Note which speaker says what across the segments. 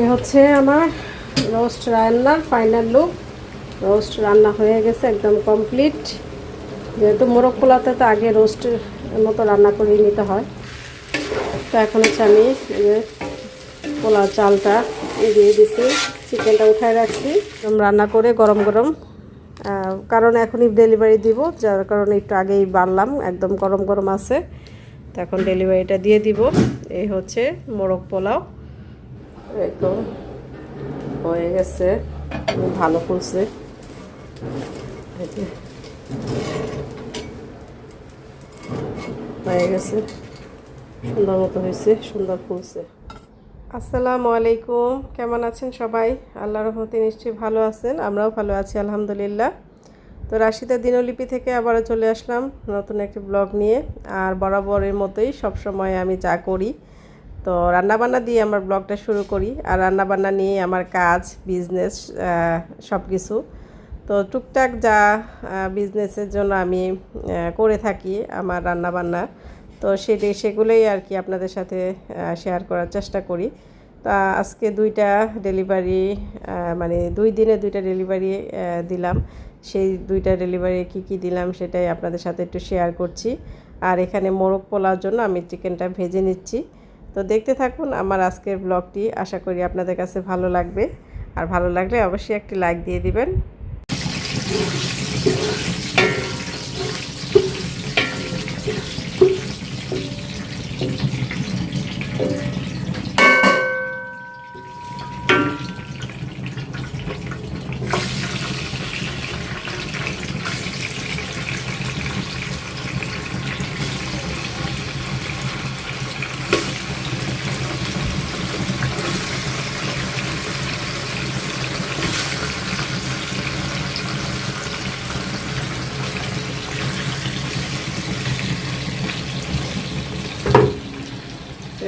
Speaker 1: এ হচ্ছে আমার রোস্ট রান্নার ফাইনাল লুক রোস্ট রান্না হয়ে গেছে একদম কমপ্লিট যেহেতু মোরগ পোলাতে তো আগে রোস্টের মতো রান্না করে নিতে হয়। তো এখন হচ্ছে আমি পোলাও চালটা দিয়ে দিছি, চিকেনটা উঠায় রাখছি। রান্না করে গরম গরম কারণ এখনই ডেলিভারি দিব, যার কারণে একটু আগেই বাড়লাম, একদম গরম গরম আছে। তো এখন ডেলিভারিটা দিয়ে দিব। এই হচ্ছে মোরগ পোলাও। একদম হয়ে গেছে। ভালো ফুলছে হয়ে গেছে। সুন্দর মতো হয়েছে, সুন্দর ফুলছে আসসালামু আলাইকুম। কেমন আছেন সবাই? আল্লাহ রহমতে নিশ্চয়ই ভালো আছেন, আমরাও ভালো আছি, আলহামদুলিল্লাহ। তো রাশিদা দিনলিপি থেকে আবারও চলে আসলাম নতুন একটি ব্লগ নিয়ে। আর বরাবরের মতোই সবসময় আমি যা করি তো রান্নাবান্না দিয়ে আমার ব্লগটা শুরু করি আর রান্নাবান্না নিয়ে আমার কাজ বিজনেস সব কিছু তো টুকটাক যা বিজনেসের জন্য আমি করে থাকি আমার রান্নাবান্না। তো সেটি, সেগুলোই আর কি আপনাদের সাথে শেয়ার করার চেষ্টা করি। তা আজকে দুইটা ডেলিভারি মানে দুই দিনে দুইটা ডেলিভারি দিলাম। সেই দুইটা ডেলিভারি কি কি দিলাম সেটাই আপনাদের সাথে একটু শেয়ার করছি। আর এখানে মোরগ পোলার জন্য আমি চিকেনটা ভেজে নিচ্ছি। তো দেখতে থাকুন আমার আজকের ব্লগটি আশা করি আপনাদের কাছে ভালো লাগবে। আর ভালো লাগলে অবশ্যই একটি লাইক দিয়ে দিবেন।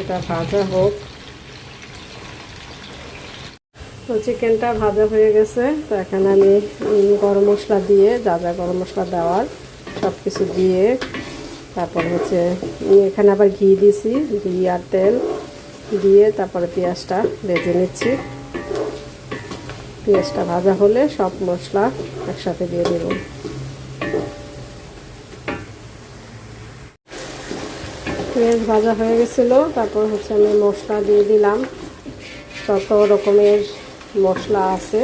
Speaker 1: এটা ভাজা হোক। তো চিকেনটা ভাজা হয়ে গেছে। তো এখানে আমি গরম মশলা দিয়ে, যা যা গরম মশলা দেওয়ার সব কিছু দিয়ে, তারপর হচ্ছে এখানে আবার ঘি দিছি ঘি আর তেল দিয়ে তারপরে পেঁয়াজটা ভেজে নিচ্ছি। পেঁয়াজটা ভাজা হলে সব মশলা একসাথে দিয়ে দেবো। পেঁয়াজ ভাজা হয়ে গেছিল, তারপর হচ্ছে আমি মশলা দিয়ে দিলাম। যত রকমের মশলা আছে,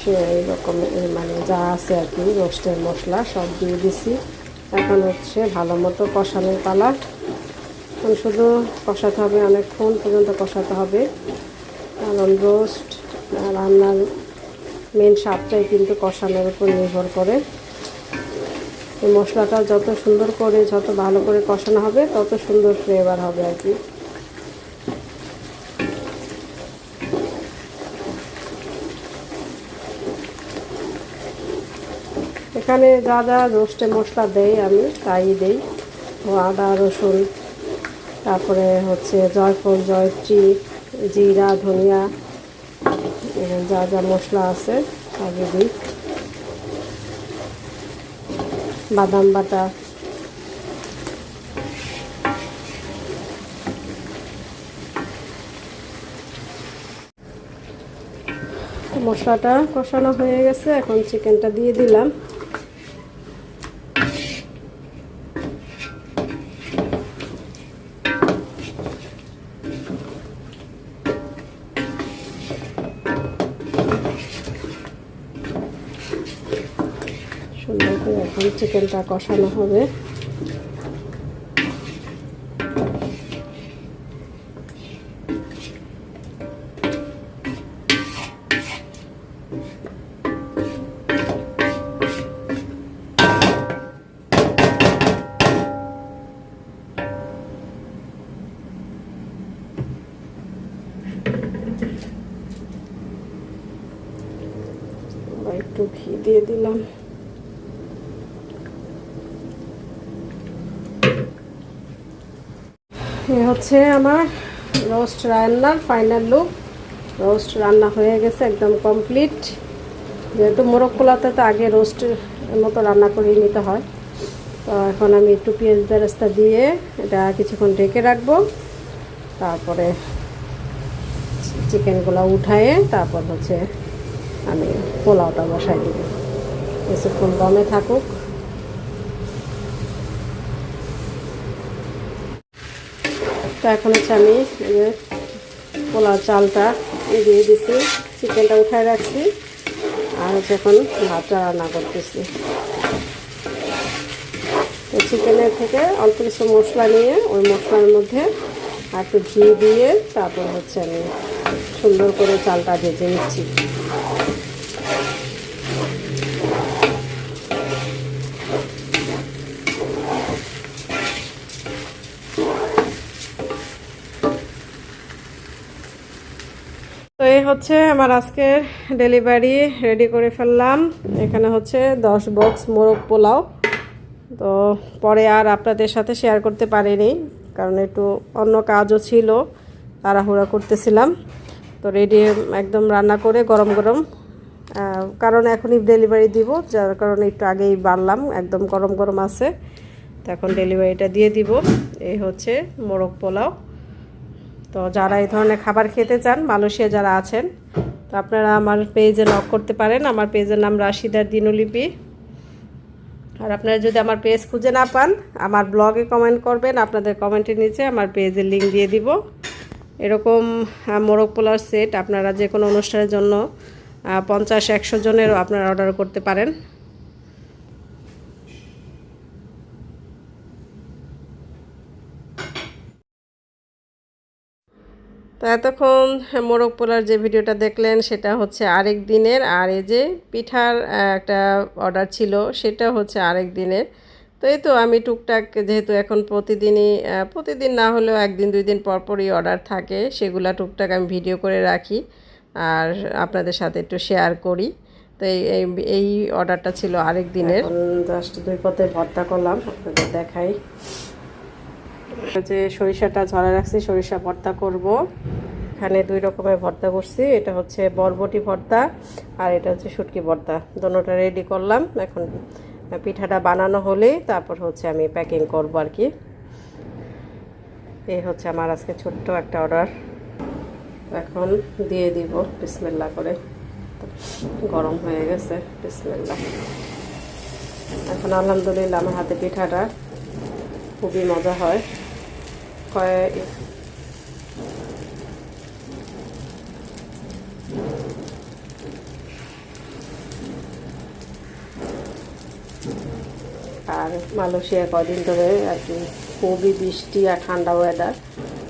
Speaker 1: সেই রকমের মানে যা আছে আর কি রোস্টের মশলা, সব দিয়ে দিছি। এখন হচ্ছে ভালো মতো কষানোর পালা। এখন শুধু কষাতে হবে, অনেকক্ষণ পর্যন্ত কষাতে হবে। কারণ রোস্ট রান্নার মেন স্বাদটাই কিন্তু কষানোর উপর নির্ভর করে। এই মশলাটা যত সুন্দর করে, যত ভালো করে কষানো হবে, তত সুন্দর ফ্লেভার হবে আর কি। এখানে যা যা রোস্টে মশলা দেই আমি, তাই দেই। আদা, রসুন, তারপরে হচ্ছে জয়ফল, জয়ত্রী, জিরা, ধনিয়া যা যা মশলা আছে, সবই দিই। বাদাম বাটা। মশলাটা কষানো হয়ে গেছে এখন চিকেনটা দিয়ে দিলাম। চিকেনটা কষানো হবে। একটু ঘি দিয়ে দিলাম। এ হচ্ছে আমার রোস্ট রান্নার ফাইনাল লুক রোস্ট রান্না হয়ে গেছে একদম কমপ্লিট যেহেতু মোরগ তো আগে রোস্টের মতো রান্না করে নিতে হয়। তো এখন আমি একটু পেঁয়াজ বেরেস্তা দিয়ে এটা কিছুক্ষণ ঢেকে রাখব। তারপরে চিকেনগুলো উঠায়ে তারপর হচ্ছে আমি পোলাওটা বসাই দিব। কিছুক্ষণ দমে থাকুক। তো এখন হচ্ছে আমি পোলাও চালটা দিয়ে দিছি, চিকেনটা উঠায় রাখছি, আর হচ্ছে এখন ভাতটা রান্না করতেছি। তো চিকেনের থেকে অল্প কিছু মশলা নিয়ে ওই মশলার মধ্যে একটু ঘি দিয়ে তারপর হচ্ছে আমি সুন্দর করে চালটা ভেজে নিচ্ছি। হচ্ছে আমার আজকের ডেলিভারি রেডি করে ফেললাম। এখানে হচ্ছে দশ বক্স মোরগ পোলাও। তো পরে আর আপনাদের সাথে শেয়ার করতে পারিনি, কারণ একটু অন্য কাজও ছিল, তাড়াহুড়া করতেছিলাম। তো রেডি একদম রান্না করে গরম গরম। কারণ এখনই ডেলিভারি দিব, যার কারণে একটু আগেই বাড়লাম, একদম গরম গরম আছে। তো এখন ডেলিভারিটা দিয়ে দিব। এই হচ্ছে মোরগ পোলাও। তো যারা এই ধরনের খাবার খেতে চান, মালয়েশিয়া যারা আছেন, তো আপনারা আমার পেজে লক করতে পারেন। আমার পেজের নাম রাশিদার দিনলিপি। আর আপনারা যদি আমার পেজ খুঁজে না পান, আমার ব্লগে কমেন্ট করবেন, আপনাদের কমেন্টের নিচে আমার পেজের লিঙ্ক দিয়ে দিব। এরকম মোরগ পোলার সেট আপনারা যে কোনো অনুষ্ঠানের জন্য পঞ্চাশ, একশো জনেরও আপনারা অর্ডার করতে পারেন। এতক্ষণ মোরগ পোলার যে ভিডিওটা দেখলেন, সেটা হচ্ছে আরেক দিনের। আর এই যে পিঠার একটা অর্ডার ছিল, সেটা হচ্ছে আরেক দিনের। তো এই তো আমি টুকটাক, যেহেতু এখন প্রতিদিনই প্রতিদিন না হলেও একদিন, দুই দিন পরপরই অর্ডার থাকে, সেগুলা টুকটাক আমি ভিডিও করে রাখি আর আপনাদের সাথে একটু শেয়ার করি। তো এই, এই- অর্ডারটা ছিল আরেক দিনের। জাস্ট দুই পথে ভর্তা করলাম, আপনাদের দেখাই। যে সরিষাটা ঝরা রাখছি, সরিষা ভর্তা করব। এখানে দুই রকমের ভর্তা করছি, এটা হচ্ছে বরবটি ভর্তা আর এটা হচ্ছে শুটকি ভর্তা। দোনোটা রেডি করলাম, এখন পিঠাটা বানানো হলেই তারপর হচ্ছে আমি প্যাকিং করব আর কি। এই হচ্ছে আমার আজকে ছোট্ট একটা অর্ডার এখন দিয়ে দিব বিসমেল্লা করে। গরম হয়ে গেছে বিসমেল্লা এখন আলহামদুলিল্লাহ আমার হাতে পিঠাটা খুবই মজা হয়। কয়েক আর মালয়েশিয়া কদিন ধরে আর কি খুবই বৃষ্টি আর ঠান্ডা ওয়েদার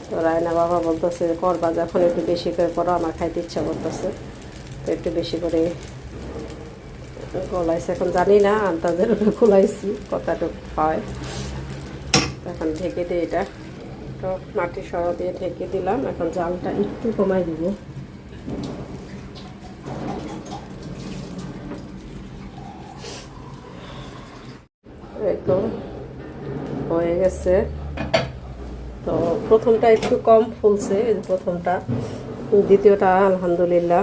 Speaker 1: তো রায়না বাবা বলতেছে, করবা যখন একটু বেশি করে করো, আমার খাইতে ইচ্ছা করতেছে। তো একটু বেশি করে গলাইছে। এখন জানি না আন্দাজের ওটা খোলাইছি কতটুকু হয়। এখন ঢেকে দিই এটা। তো মাটির সরা দিয়ে ঢেকে দিলাম। এখন জালটা একটু কমাই দিব। হয়ে গেছে। তো প্রথমটা একটু কম ফুলছে প্রথমটা। দ্বিতীয়টা আলহামদুলিল্লাহ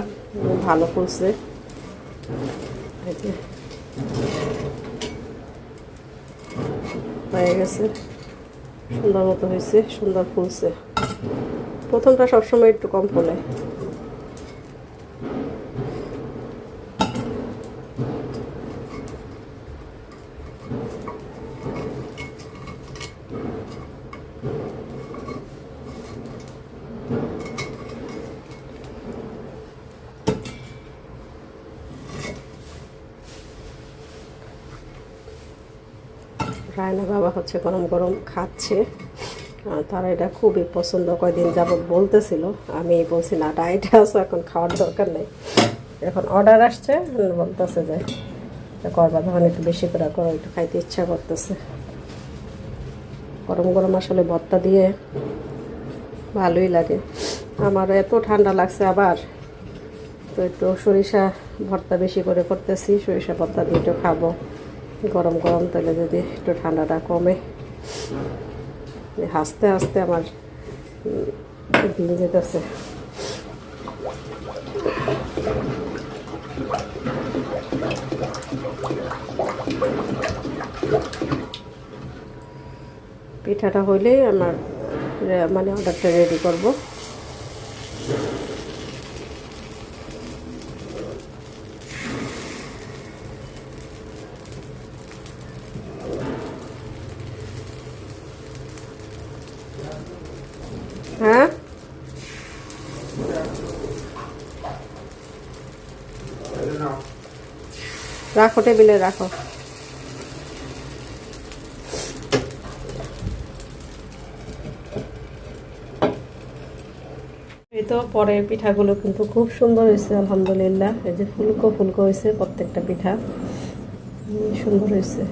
Speaker 1: ভালো ফুলছে। হয়ে গেছে। সুন্দর মতো হয়েছে সুন্দর ফুলছে। প্রথমটা সবসময় একটু কম ফুলে। রায়না বাবা হচ্ছে গরম গরম খাচ্ছে। তারা এটা খুবই পছন্দ, কয়দিন যাবত বলতেছিল। আমি বলছি, না ডায়েটে আছো এখন খাওয়ার দরকার নেই। এখন অর্ডার আসছে, বলতেছে যে করবা তখন একটু বেশি করে করো, একটু খাইতে ইচ্ছা করতেছে। গরম গরম আসলে ভর্তা দিয়ে ভালোই লাগে। আমার এত ঠান্ডা লাগছে আবার। তো একটু সরিষা ভর্তা বেশি করে করতেছি, সরিষা ভর্তা দিয়ে একটু খাব। গরম গরম তেলে যদি একটু ঠান্ডাটা কমে। হাসতে হাসতে আমার যেতেছে। পিঠাটা হইলেই আমার মানে অর্ডারটা রেডি করব। রাখো টেবিলে, রাখো। তো পরের পিঠাগুলো কিন্তু খুব সুন্দর হয়েছে, আলহামদুলিল্লাহ। এই যে ফুলকো ফুলকো হয়েছে প্রত্যেকটা পিঠা। সুন্দর হয়েছে।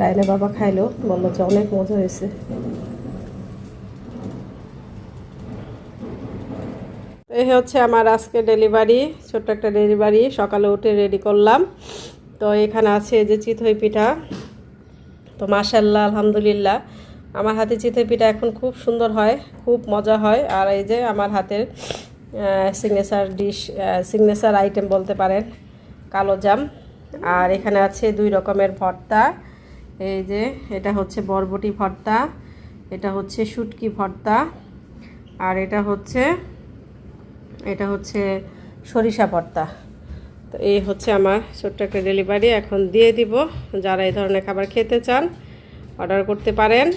Speaker 1: রায়না বাবা খাইলো, বলল যে অনেক মজা হয়েছে। এই হচ্ছে আমার আজকে ডেলিভারি ছোট্ট একটা ডেলিভারি সকালে উঠে রেডি করলাম। তো এখানে আছে যে চিতই পিঠা। তো মাশাল্লাহ আলহামদুলিল্লাহ। আমার হাতে চিতই পিঠা এখন খুব সুন্দর হয়, খুব মজা হয়। আর এই যে আমার হাতের সিগনেচার ডিশ সিগনেচার আইটেম বলতে পারেন, কালো জাম। আর এখানে আছে দুই রকমের ভর্তা। এই যে এটা হচ্ছে বরবটি ভর্তা, এটা হচ্ছে শুটকি ভর্তা, আর এটা হচ্ছে এটা হচ্ছে সরিষা ভর্তা তো এই হচ্ছে আমার ছোট্ট একটা ডেলিভারি এখন দিয়ে দিব যারা এই ধরনের খাবার খেতে চান অর্ডার করতে পারেন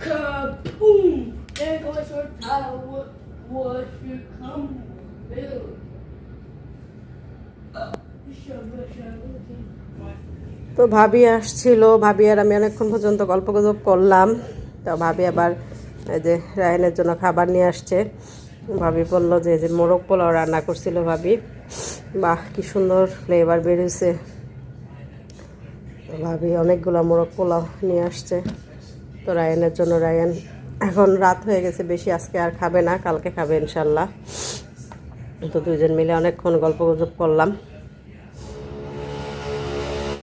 Speaker 2: Kaboom! Your. Watch it come. Here we go. Ready? Turn again. Kaboom! There goes your tower. Watch it come. Build. Shabba, shabba, shabba.
Speaker 1: তো ভাবি আসছিল ভাবি আর আমি অনেকক্ষণ পর্যন্ত গল্প গুজব করলাম তো ভাবি আবার এই যে রায়নের জন্য খাবার নিয়ে আসছে ভাবি বলল যে যে মোরগ পোলাও রান্না করছিল ভাবি বাহ কি সুন্দর ফ্লেভার বেরিয়েছে তো ভাবি অনেকগুলো মোরগ পোলাও নিয়ে আসছে তো রায়নের জন্য রায়ন এখন রাত হয়ে গেছে, বেশি আজকে আর খাবে না, কালকে খাবে ইনশাল্লাহ। তো দুজন মিলে অনেকক্ষণ গল্প গুজব করলাম।